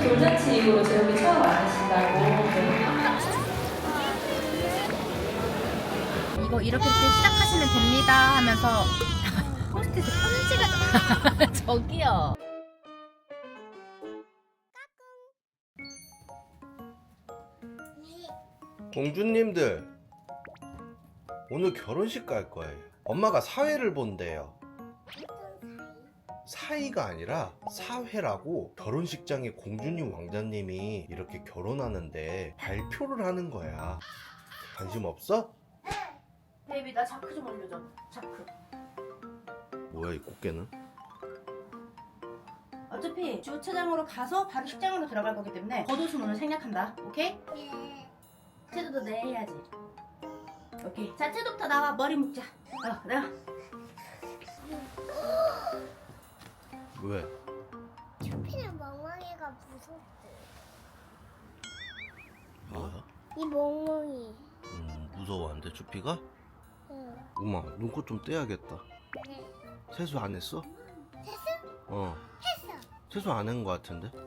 혹시 돌잔치 이후로 재욱이 처음 만나신다고 네. 이거 이렇게 이렇게 시작하시면 됩니다 하면서 포스트잇에 편지가 저기요 공주님들 오늘 결혼식 갈 거예요. 엄마가 사회를 본대요. 사이가 아니라 사회라고 결혼식장에 공주님 왕자님이 이렇게 결혼하는데 발표를 하는 거야. 관심 없어? 베이비 나 자크 좀 올려줘. 자크. 뭐야 이 꽃게는? 어차피 주차장으로 가서 바로 식장으로 들어갈 거기 때문에 겉옷은 오늘 생략한다. 오케이? 채도도 내 해야지. 오케이. 자 채도부터 나와. 머리 묶자. 어 나와 왜? 추피는 멍멍이가 무섭대. 뭐야? 이 멍멍이. 음, 무서워한대 주피가? 응. 엄마 눈꽃 좀 떼야겠다. 네. 세수 안 했어? 했어? 어. 했어. 세수 안 한 거 같은데? 했어.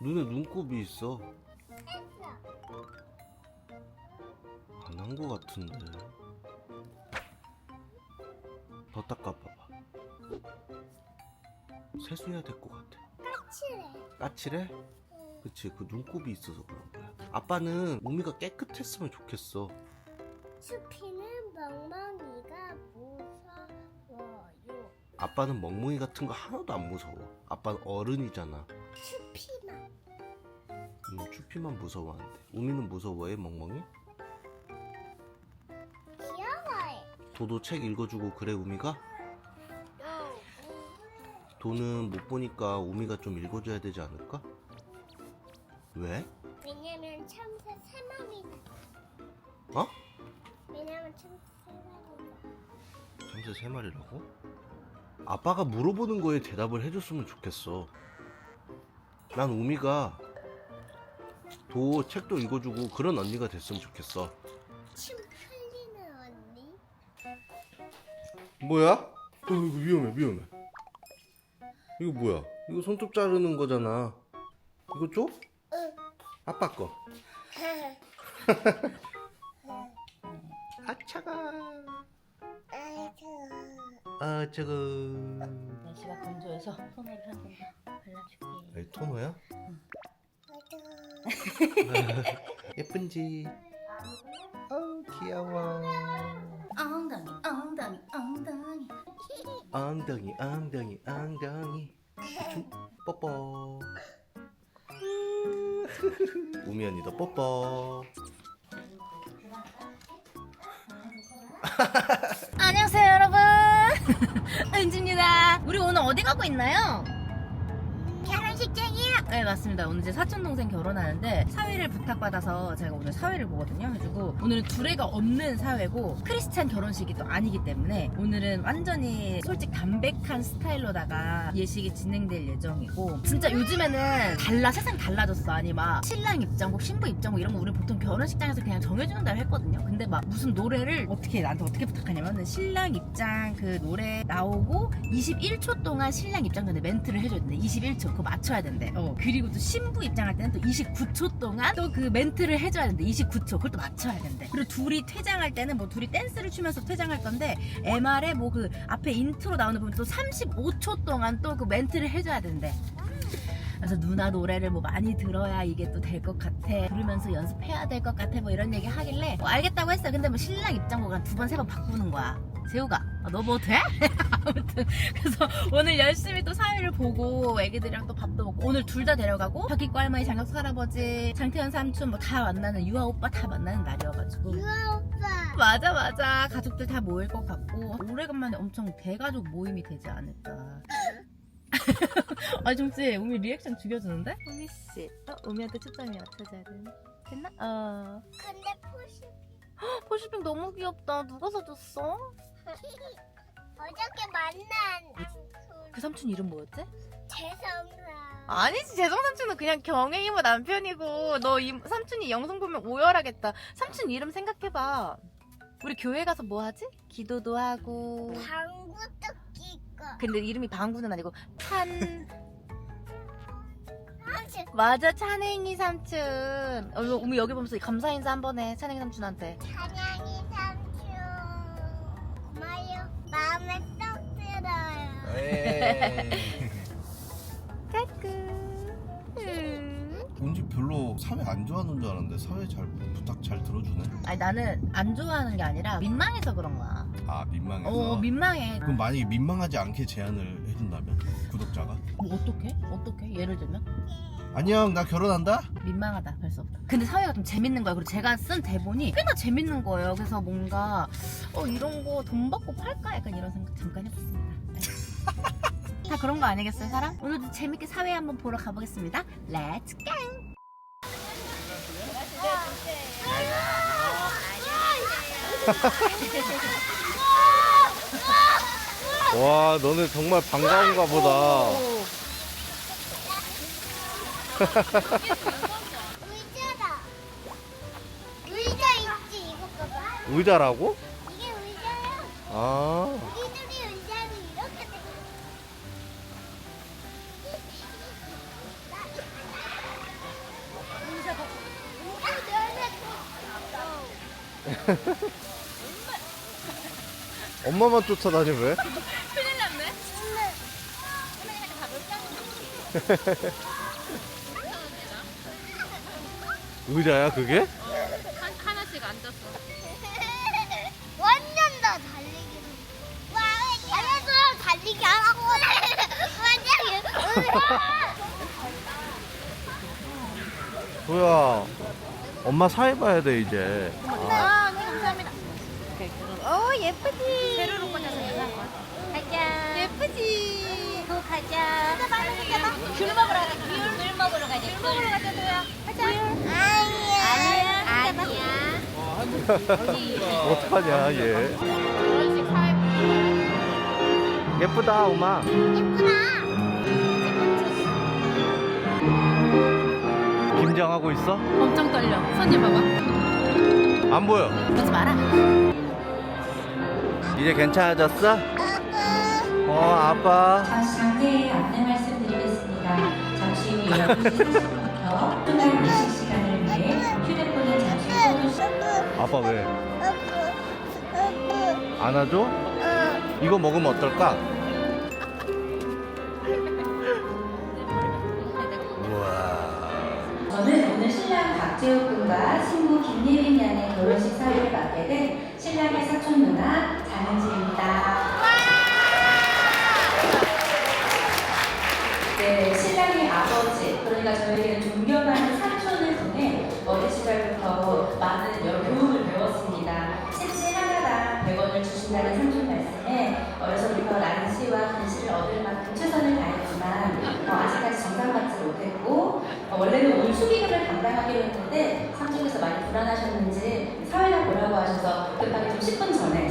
눈에 눈곱이 있어. 했어. 안 한 거 같은데. 더 닦아봐봐. 세수해야 될 것 같아. 까칠해. 까칠해? 응. 그치, 그 눈곱이 있어서 그런 거야. 아빠는 우미가 깨끗했으면 좋겠어. 추피는 멍멍이가 무서워요. 아빠는 멍멍이 같은 거 하나도 안 무서워. 아빠는 어른이잖아. 추피만. 음, 추피만 무서워하는데. 우미는 무서워해, 멍멍이? 도도 책 읽어주고 그래, 우미가? 도는 못 보니까 우미가 좀 읽어줘야 되지 않을까? 왜? 왜냐면 참새 세 마리다. 어? 왜냐면 참새 세 마리다. 참새 세 마리라고? 아빠가 물어보는 거에 대답을 해줬으면 좋겠어. 난 우미가 도 책도 읽어주고 그런 언니가 됐으면 좋겠어. 침 흘리는 언니? 뭐야? 어, 이거 위험해, 위험해. 이거 뭐야? 이거 손톱 자르는 거잖아. 이거 줘? 응. 아빠 거. 아, 차가. 아, 차가. 날씨가 건조해서 손으로 한번더 발라줄게 여기 토너야? 예쁜지? 어우, 귀여워. 엉덩이, 엉덩이, 엉덩이. 춤, 뽀뽀. 우미 언니도 뽀뽀. 안녕하세요 여러분 은지입니다 우리 오늘 어디 가고 있나요? 네 맞습니다. 오늘 제 사촌 동생 결혼하는데 사회를 부탁받아서 제가 오늘 사회를 보거든요. 해주고 오늘은 두레가 없는 사회고 크리스찬 결혼식이 또 아니기 때문에 오늘은 완전히 솔직 담백한 스타일로다가 예식이 진행될 예정이고 진짜 요즘에는 달라 세상 달라졌어. 아니 막 신랑 입장곡 신부 입장곡 이런 거 우리 보통 결혼식장에서 그냥 정해주는 대로 했거든요. 근데 막 무슨 노래를 어떻게 나한테 어떻게 부탁하냐면은 신랑 입장 그 노래 나오고 21초 동안 신랑 입장 전에 멘트를 해줘야 된대. 21초. 그거 맞춰야 된대. 어 그리고 또 신부 입장할 때는 또 29초 동안 또 그 멘트를 해줘야 된대 29초. 그걸 또 맞춰야 된대. 그리고 둘이 퇴장할 때는 뭐 둘이 댄스를 추면서 퇴장할 건데 MR에 뭐 그 앞에 인트로 나오는 부분 또 35초 동안 또 그 멘트를 해줘야 된대. 그래서 누나 노래를 뭐 많이 들어야 이게 또 될 것 같아. 부르면서 연습해야 될 것 같아. 뭐 이런 얘기 하길래 뭐 알겠다고 했어요. 근데 뭐 신랑 입장곡 한두 번 세 번 바꾸는 거야. 재우가 너뭐 돼? 아무튼 그래서 오늘 열심히 또 사회를 보고 애기들이랑 또 밥도 먹고 오늘 둘 다 데려가고 박기과 할머니 장혁 할아버지 장태현 삼촌 뭐 다 만나는 유아 오빠 다 만나는 날이어가지고 유아 오빠. 맞아 맞아 가족들 다 모일 것 같고 오래간만에 엄청 대가족 모임이 되지 않을까 아 정씨 우미 리액션 죽여주는데? 우미씨 어? 우미한테 초점이 맞춰져야 되네 됐나? 어 근데 포시 포시핑 너무 귀엽다 누가 사줬어? 어저께 만난 그 삼촌 이름 뭐였지? 재성사. 아니지 재성 삼촌은 그냥 경혜 이모 남편이고 너 이, 삼촌이 영상 보면 오열하겠다 삼촌 이름 생각해봐 우리 교회 가서 뭐 하지? 기도도 하고 방구도 끼고. 근데 이름이 방구는 아니고 판 삼촌. 맞아 찬행이 삼촌 어, 우미 여기 보면서 감사 인사 한 번 해 찬행이 삼촌한테 찬양이 마음에 쏙 들어요. 에이. 까꿍 음. 은지 별로 사회 안 좋아하는 줄 알았는데 사회 잘 부탁 잘 들어주네. 아니 나는 안 좋아하는 게 아니라 민망해서 그런 거야 아 민망해서. 어 민망해 그럼 만약에 민망하지 않게 제안을 해준다면 구독자가 뭐 어떻게? 어떻게? 예를 들면? 안녕 나 결혼한다. 민망하다 벌써부터 근데 사회가 좀 재밌는 거야 그리고 제가 쓴 대본이 꽤나 재밌는 거예요 그래서 뭔가 어 이런 거 돈 받고 팔까? 약간 이런 생각 잠깐 해봤습니다 네. 다 그런 거 아니겠어요 사람? 오늘도 재밌게 사회 한번 보러 가보겠습니다 렛츠 고! 와 너네 정말 반가운가 보다 의자다. 의자 있지 이거 봐봐. 의자라고? 이게 의자야. 아 우리들이 의자를 이렇게 돼. 엄마만 쫓아다니 왜? 큰일 났네 의자야 그게? 하나씩 앉았어 완전 다 달리기. 와, 안에서 달리기 하라고. 완전. 도야 엄마 사회 봐야 돼 이제 아 감사합니다 오 예쁘지 세로로 꽂아서 가자 예쁘지 또 가자. 귤 먹으러 먹으러 가자 귤 먹으러 가자 도야 가자 아니야. 아니야. 어떡하냐 얘 예쁘다 엄마 예쁘다. 김장하고 있어? 엄청 떨려 손님 봐봐 안 보여 그러지 마라 이제 괜찮아졌어? 아빠. 어 아빠 다시 상태에 안내 말씀드리겠습니다. 잠시 후 12시 30분부터 토날 미식 시간을 위해 휴대폰을 잠시 꺼두시 아빠 왜? 안아줘? 어. 이거 먹으면 어떨까? 우와 저는 오늘 신랑 박재욱 군과 신부 김예린 양의 결혼식 사회를 맡게 된 신랑의 사촌 누나 장은지입니다. 네, 신랑의 아버지, 그러니까 저에게는 존경하는 사촌을 통해 어린 시절부터 많은 여러 교훈을 배웠습니다. 셋째 하나당 100원을 주신다는 삼촌 말씀에 어려서부터 난시와 근시를 얻을 만큼 최선을 다했지만 어, 아직까지 정상받지 못했고 어, 원래는 오늘 수기금을 담당하기로 했는데 삼촌께서 많이 불안하셨는지 사회를 보라고 하셔서 급하게 좀 10분 전에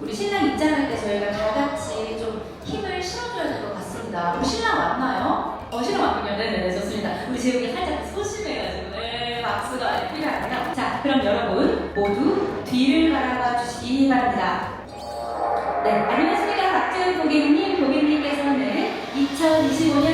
우리 신랑 입장할 때 저희가 다 같이 좀 힘을 실어줘야 될 것 같습니다. 우리 신랑 왔나요? 어, 신랑 왔군요. 네네, 좋습니다. 우리 재욱이 살짝 소심해가지고, 네, 박수가 많이 필요하네요. 자, 그럼 여러분, 모두 뒤를 바라봐 주시기 바랍니다. 네, 안녕하십니까. 박재훈 고객님, 고객님께서는 2025년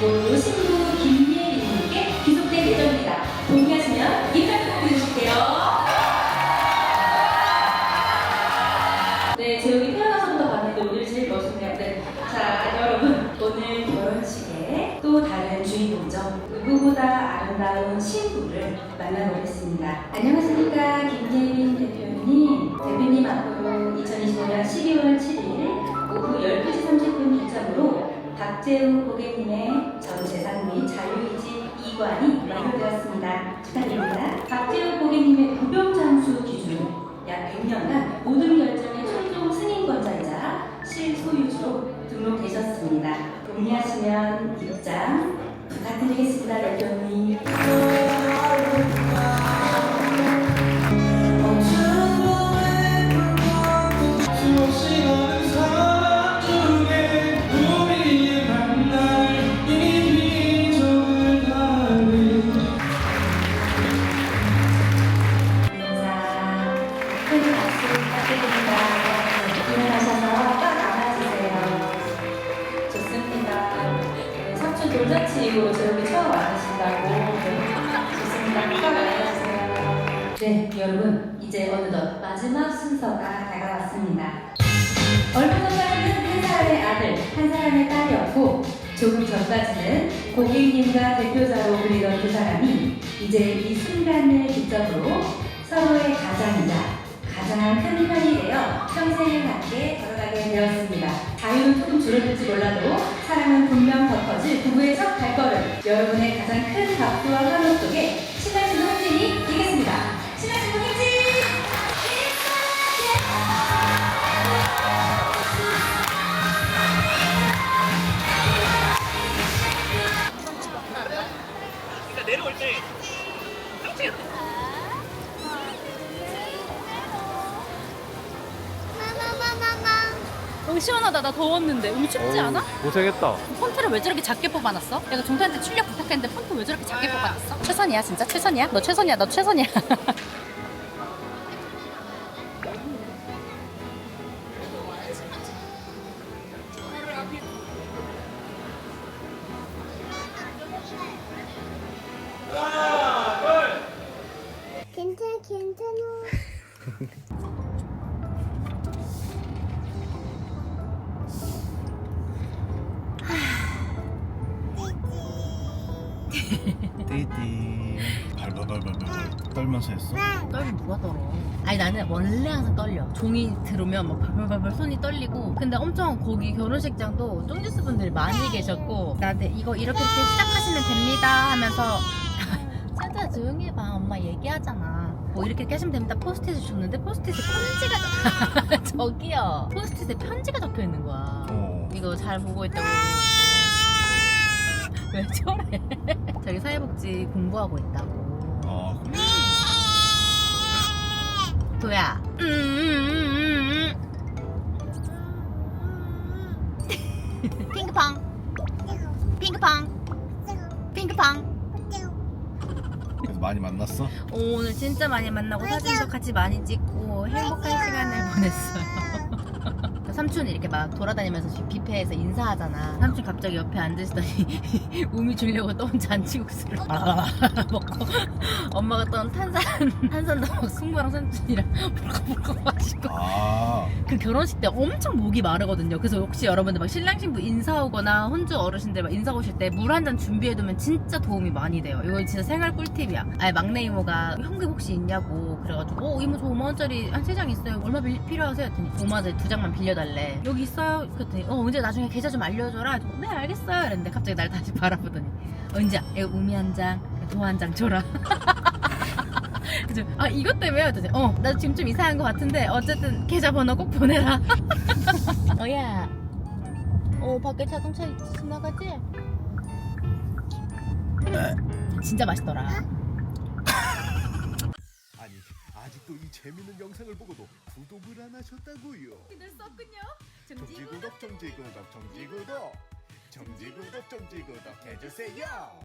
모두 신부 김예린님께 귀속될 예정입니다. 동의하시면 입장 부탁드릴게요. 네, 재욱이 태어나서부터 봤는데 오늘 제일 멋있네요. 네. 자, 여러분. 오늘 결혼식에 또 다른 주인공죠. 누구보다 아름다운 신부를 만나보겠습니다. 안녕 박재우 고객님의 전 재산 및 자유이지 이관이 완료되었습니다. 축하드립니다. 박재우 고객님의 부병장수 기준은 약 100년간 모든 결정의 최종 승인권자이자 실소유주로 등록되셨습니다. 동의하시면 입장 부탁드리겠습니다, 대표님. 네, 여러분 이제 어느덧 마지막 순서가 다가왔습니다. 얼마 전까지는 한 사람의 아들, 한 사람의 딸이었고 조금 전까지는 고객님과 대표자로 불리던 두 사람이 이제 이 순간을 기점으로 서로의 가장이자 가장 큰 편이 되어 평생을 함께 걸어가게 되었습니다. 자유는 조금 줄어들지 몰라도 사랑은 분명 더 커질 부부의 첫 발걸음 여러분의 가장 큰 박수와 환호 여기 시원하다. 나 더웠는데. 여기 춥지 않아? 고생했다. 폰트를 왜 저렇게 작게 뽑아놨어? 내가 종태한테 출력 부탁했는데 폰트 왜 저렇게 작게 뽑아놨어? 최선이야 진짜 최선이야? 너 최선이야 너 최선이야 괜찮아, 괜찮아. 떨면서 했어? 떨면 누가 떨어? 아니 나는 원래 항상 떨려. 종이 들어오면 막 발발발발 손이 떨리고. 근데 엄청 거기 결혼식장도 쫑지스 분들이 많이 계셨고. 나한테 이거 이렇게 이렇게 시작하시면 됩니다 하면서. 진짜 조용히 해봐. 엄마 얘기하잖아. 뭐 이렇게 이렇게 하시면 됩니다. 포스트잇을 줬는데 포스트잇에 편지가 적- 저기요. 포스트잇에 편지가 적혀 있는 거야. 어. 이거 잘 보고 있다고. 왜 저래? 저기 사회복지 공부하고 있다고. 아 그래? 도야. 음, 음, 음, 음. 핑크팡. 핑크팡. 핑크팡. 그래서 많이 만났어? 오늘 진짜 많이 만나고 사진도 같이 많이 찍고 행복한 시간을 보냈어요. 삼촌이 이렇게 막 돌아다니면서 뷔페에서 인사하잖아. 삼촌 갑자기 옆에 앉으시더니 우미 주려고 떠온 잔치국수를 먹고 엄마가 떠온 탄산 탄산도 막 숙모랑 삼촌이랑 벌컥벌컥 마시고. 아 그 결혼식 때 엄청 목이 마르거든요. 그래서 혹시 여러분들 막 신랑 신부 인사 오거나 혼주 어르신들 막 인사 오실 때 물 한 잔 준비해두면 진짜 도움이 많이 돼요. 이거 진짜 생활 꿀팁이야. 아니 막내 이모가 현금 혹시 있냐고 그래가지고 어 이모 저 5만 원짜리 한 세 장 있어요. 얼마 빌- 필요하세요? 했더니 5만 원짜리 두 장만 빌려달래. 여기 있어요? 그랬더니 어 언제 나중에 계좌 좀 알려줘라. 네 알겠어요. 이랬는데 갑자기 날 다시 바라보더니 언제 이거 우미 한 장, 도 한 장 줘라. 그죠? 아 이것 때문에 어떠지? 어, 나 지금 좀 이상한 것 같은데 어쨌든 계좌번호 꼭 보내라. 어야, 어 밖에 자동차 지나가지? 진짜 맛있더라. 아니 아직도 이 재밌는 영상을 보고도 구독을 안 하셨다고요? 썼군요. 정지구독 정지구독 정지구독 정지구독 정지구독 해주세요